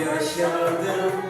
yaşardım